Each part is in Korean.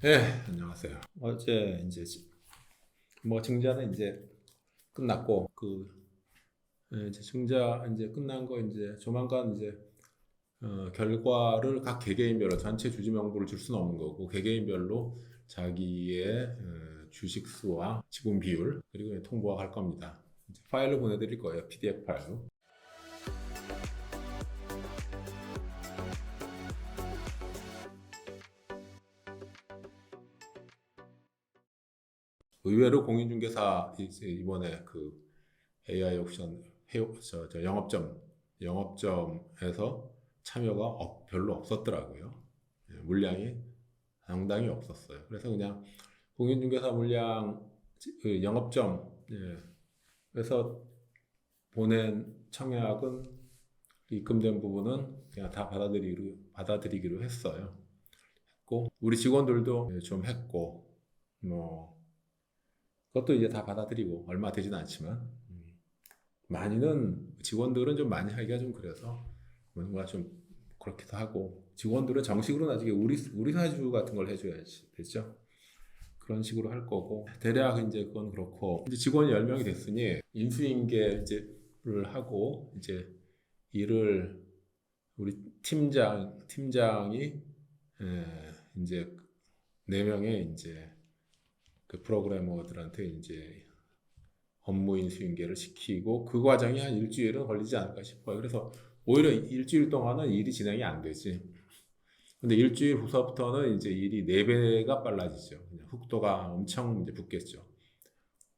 네, 안녕하세요. 어제 이제 지- 뭐 증자는 이제 끝났고 그 예, 이제 증자 이제 끝난 거 이제 조만간 이제 어, 결과를 각 개개인별로 전체 주주 명부를 줄 수는 없는 거고 개개인별로 자기의 어, 주식 수와 지분 비율 그리고 통보가 갈 겁니다. 파일로 보내드릴 거예요. PDF 파일로. 의외로 공인중개사 이번에 그 AI 해요 저, 저 영업점 영업점에서 참여가 없- 별로 없었더라고요. 예, 물량이 상당히 없었어요. 그래서 그냥 공인중개사 물량 그 영업점 예, 그래서 보낸 청약은 입금된 부분은 그냥 다 받아들이기로 받아들이기로 했어요. 했고 우리 직원들도 예, 좀 했고 뭐 그것도 이제 다 받아들이고 얼마 되진 않지만 음, 많이는 직원들은 좀 많이 하기가 좀 그래서 뭔가 좀 그렇기도 하고 직원들은 정식으로 나중에 우리 우리 사주 같은 걸 해줘야지 됐죠? 그런 식으로 할 거고 대략 이제 그건 그렇고 이제 직원이 10명이 됐으니 인수인계 이제를 하고 이제 일을 우리 팀장 팀장이 에, 이제 네 명의 이제 그 프로그래머들한테 이제 업무 인수인계를 시키고 그 과정이 한 일주일은 걸리지 않을까 싶어요. 그래서 오히려 일주일 동안은 일이 진행이 안 되지. 근데 일주일 후서부터는 이제 일이 네 배가 빨라지죠. 그냥 속도가 엄청 이제 붙겠죠.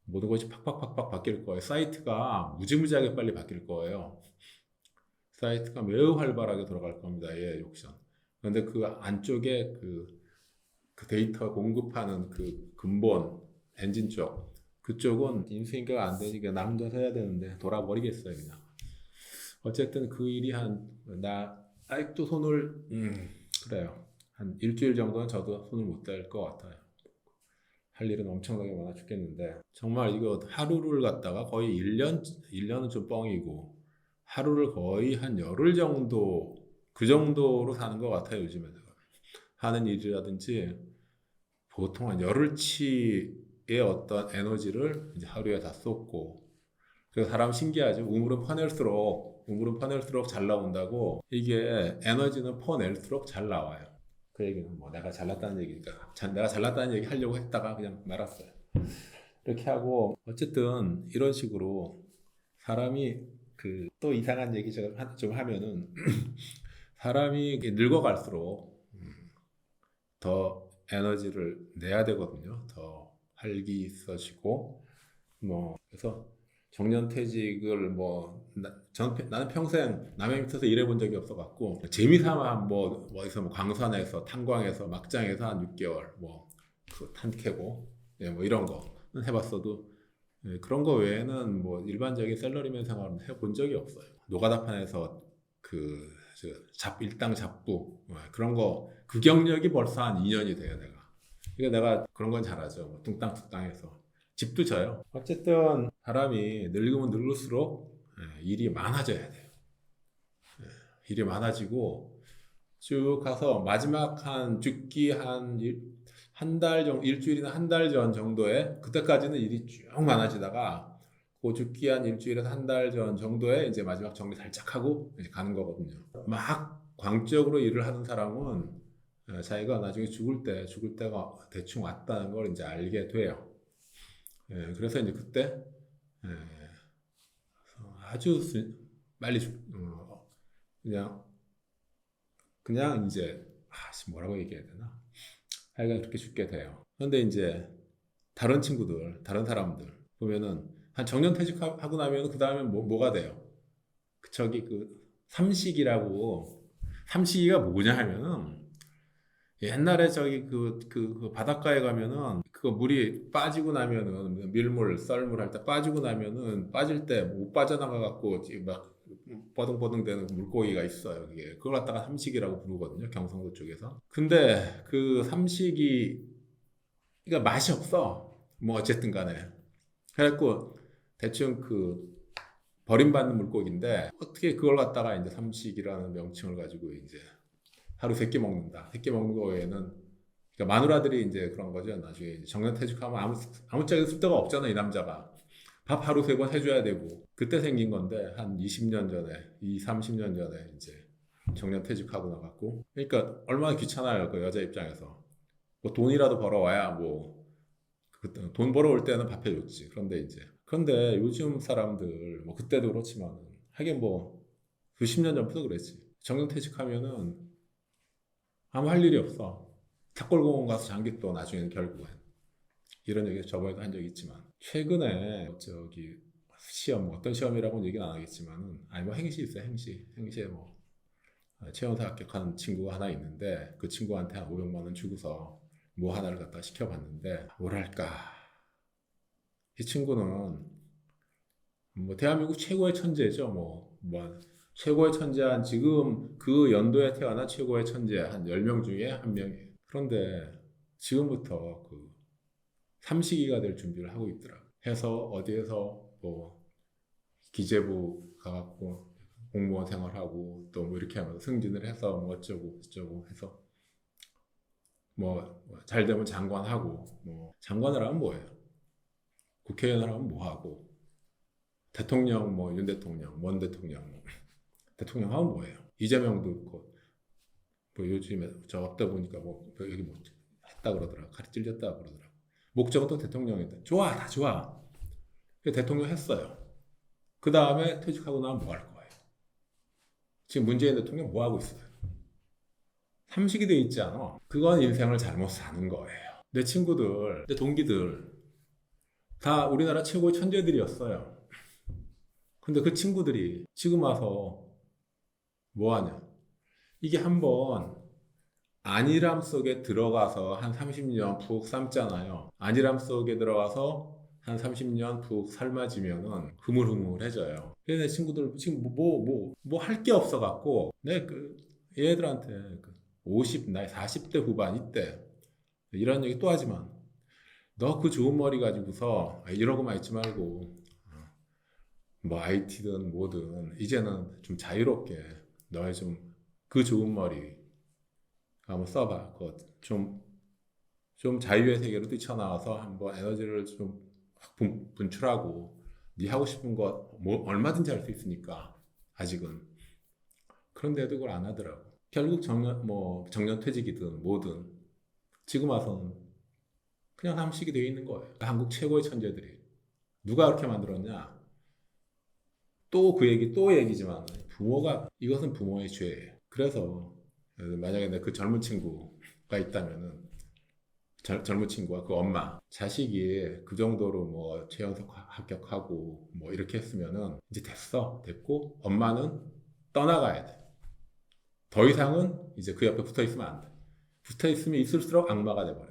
모든 것이 팍팍팍팍 바뀔 거예요. 사이트가 무지무지하게 빨리 바뀔 거예요. 사이트가 매우 활발하게 돌아갈 겁니다. 예, 옥션. 그런데 그 안쪽에 그, 그 데이터 공급하는 그 근본 엔진 쪽 그쪽은 인수인계가 안 되니까 남도 해야 되는데 돌아버리겠어요 그냥. 어쨌든 그 일이 한 나 아직도 손을 음, 그래요. 한 일주일 정도는 저도 손을 못 댈 것 같아요. 할 일은 엄청나게 많아 죽겠는데 정말 이거 하루를 갖다가 거의 1년 1년은 좀 뻥이고 하루를 거의 한 열흘 정도 그 정도로 사는 것 같아요 요즘에는 하는 일이라든지 보통 한 열흘치의 어떤 에너지를 이제 하루에 다 쏟고 그래서 사람 신기하죠 우물은 퍼낼수록 우물은 퍼낼수록 잘 나온다고 이게 에너지는 퍼낼수록 잘 나와요. 그 얘기는 뭐 내가 잘났다는 얘기니까 자- 내가 잘났다는 얘기 하려고 했다가 그냥 말았어요. 이렇게 하고 어쨌든 이런 식으로 사람이 그 또 이상한 얘기 좀 하면은 사람이 늙어갈수록 음, 더 에너지를 내야 되거든요. 더 활기 있어지고 뭐 그래서 정년퇴직을 뭐 나, 전, 나는 평생 남의 밑에서 일해본 적이 없어갖고 재미삼아 뭐 어디서 뭐 광산에서 탄광에서 막장에서 한 6개월 뭐 탄 캐고 예, 뭐 이런 거는 해봤어도 예, 그런 거 외에는 뭐 일반적인 셀러리맨 생활은 해본 적이 없어요. 노가다판에서 그 저, 잡 일당 잡부 뭐 그런 거 그 경력이 벌써 한 2년이 돼요 내가. 그러니까 내가 그런 건 잘하죠. 뭐 뚱땅뚱땅 해서 집도 져요. 어쨌든 사람이 늙으면 늙을수록 예, 일이 많아져야 돼요. 예, 일이 많아지고 쭉 가서 마지막 한 죽기 한한 달 정도 일주일이나 한 달 전 정도에 그때까지는 일이 쭉 많아지다가 그 죽기 한 일주일에서 한 달 전 정도에 이제 마지막 정리 살짝 하고 이제 가는 거거든요. 막 광적으로 일을 하는 사람은 어, 자기가 나중에 죽을 때 죽을 때가 대충 왔다는 걸 이제 알게 돼요. 예, 그래서 이제 그때 예, 아주 수- 빨리 죽, 어, 그냥 그냥 이제 아씨 뭐라고 얘기해야 되나? 하여간 그렇게 죽게 돼요. 그런데 이제 다른 친구들, 다른 사람들 보면은 한 정년 퇴직하고 나면 그 다음에 뭐, 뭐가 돼요? 그 저기 그 삼식이라고 삼식이가 뭐냐 하면은 옛날에 저기 그, 그, 그 바닷가에 가면은 그거 물이 빠지고 나면은 밀물 썰물 할 때 빠지고 나면은 빠질 때 못 빠져나가 갖고 막 버둥버둥 되는 물고기가 있어요. 그게 그걸 갖다가 삼식이라고 부르거든요. 경상도 쪽에서. 근데 그 삼식이 그러니까 맛이 없어. 뭐 어쨌든 간에. 그래갖고 대충 그 버림받는 물고기인데 어떻게 그걸 갖다가 이제 삼식이라는 명칭을 가지고 이제 하루 세 끼 먹는다. 세 끼 먹는 거 외에는 그러니까 마누라들이 이제 그런 거죠. 나중에 이제 정년 퇴직하면 아무 아무짝에 쓸 데가 없잖아 이 남자가. 밥 하루 세 번 해줘야 되고. 그때 생긴 건데 한 20년 전에 2, 30년 전에 이제 정년 퇴직하고 나갔고. 그러니까 얼마나 귀찮아요 그 여자 입장에서. 뭐 돈이라도 벌어와야 뭐 그때 돈 벌어올 때는 밥 해줬지. 그런데 이제 그런데 요즘 사람들 뭐 그때도 그렇지만 하긴 뭐 수십 년 전부터 그랬지. 정년퇴직하면은 아무 할 일이 없어. 탁골공원 가서 장기 또 나중에는 결국엔 이런 얘기 저번에도 한 적이 있지만 최근에 저기 시험 뭐 어떤 시험이라고는 얘기는 안 하겠지만은 아니 뭐 행시 있어요 행시. 행시에 뭐 최연사 합격한 친구가 하나 있는데 그 친구한테 한 500만 원 주고서 뭐 하나를 갖다 시켜봤는데 뭐랄까 이 친구는 뭐 대한민국 최고의 천재죠. 뭐, 뭐 최고의 천재 한 지금 그 연도에 태어난 최고의 천재 한 10명 중에 한 명이에요. 그런데 지금부터 그 삼식이가 될 준비를 하고 있더라 해서 어디에서 뭐 기재부 가갖고 공무원 생활하고 또 뭐 이렇게 하면서 승진을 해서 뭐 어쩌고 저쩌고 해서 뭐 잘 되면 장관하고 뭐 장관을 하면 뭐예요? 국회의원을 하면 뭐 하고 대통령 뭐 윤 대통령, 원 대통령 뭐 대통령 하면 뭐예요? 이재명도 그뭐 요즘에 저 없다 보니까 뭐 여기 뭐 했다 그러더라 가리 찔렸다 그러더라 목적은 또 대통령인데 좋아 다 좋아 대통령 했어요 그 다음에 퇴직하고 나면 뭐 할 거예요? 지금 문재인 대통령 뭐 하고 있어요? 삼식이 돼 있지 않아? 그건 인생을 잘못 사는 거예요. 내 친구들, 내 동기들 다 우리나라 최고의 천재들이었어요. 근데 그 친구들이 지금 와서 뭐 하냐? 이게 한번 안일함 속에 들어가서 한 30년 푹 삶잖아요. 안일함 속에 들어가서 한 30년 푹 삶아지면은 흐물흐물해져요. 그래서 내 친구들 지금 뭐 뭐 뭐 할 게 없어 갖고 내그 얘들한테 그 50 나이 40대 후반 이때 이런 얘기 또 하지만 너 그 좋은 머리 가지고서 아, 이러고만 있지 말고 어, 뭐 IT든 뭐든 이제는 좀 자유롭게 너의 좀 그 좋은 머리 한번 써봐. 그좀 좀 자유의 세계로 뛰쳐나와서 한번 에너지를 좀확 분- 분출하고 네 하고 싶은 것 뭐 얼마든지 할 수 있으니까 아직은 그런데도 그걸 안 하더라고. 결국 정년 뭐 정년 퇴직이든 뭐든 지금 와서는 그냥 삼식이 되어 있는 거예요. 한국 최고의 천재들이 누가 그렇게 만들었냐? 또 그 얘기 또 얘기지만 부모가 이것은 부모의 죄예요. 그래서 만약에 내그 젊은 친구가 있다면은 젊- 젊은 친구와 그 엄마 자식이 그 정도로 뭐 최연석 합격하고 뭐 이렇게 했으면은 이제 됐어 됐고 엄마는 떠나가야 돼. 더 이상은 이제 그 옆에 붙어 있으면 안 돼. 붙어 있으면 있을수록 악마가 돼버려요.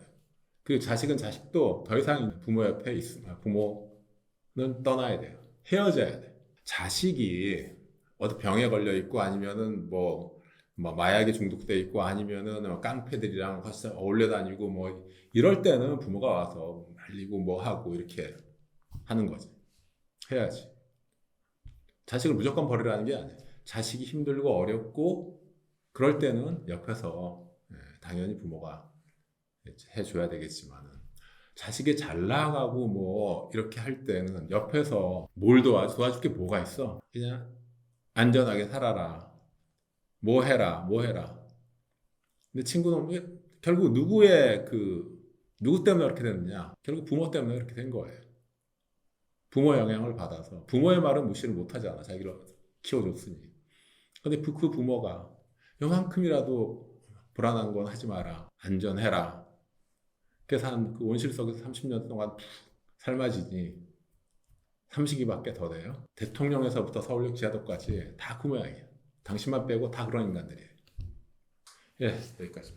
그리고 자식은 자식도 더 이상 부모 옆에 있으면 부모는 떠나야 돼요. 헤어져야 돼. 자식이 어디 병에 걸려 있고 아니면은 뭐, 뭐 마약에 중독돼 있고 아니면은 뭐 깡패들이랑 같이 어울려 다니고 뭐 이럴 때는 부모가 와서 말리고 뭐 하고 이렇게 하는 거지. 해야지. 자식을 무조건 버리라는 게 아니에요. 자식이 힘들고 어렵고 그럴 때는 옆에서 예, 당연히 부모가 해줘야 되겠지만은. 자식이 잘 나가고 뭐 이렇게 할 때는 옆에서 뭘 도와줘 도와줄 게 뭐가 있어? 그냥 안전하게 살아라. 뭐 해라 뭐 해라. 근데 친구는 왜- 결국 누구의 그 누구 때문에 그렇게 됐느냐? 결국 부모 때문에 그렇게 된 거예요. 부모 영향을 받아서. 부모의 말은 무시를 못 하잖아. 자기를 키워줬으니. 근데 그, 그 부모가 요만큼이라도 불안한 건 하지 마라. 안전해라. 한그 온실 속에서 30년 동안 푹 삶아지니 삼식이밖에 더 돼요. 대통령에서부터 서울역 지하도까지 다 그 모양이에요. 당신만 빼고 다 그런 인간들이에요. 예, 여기까지.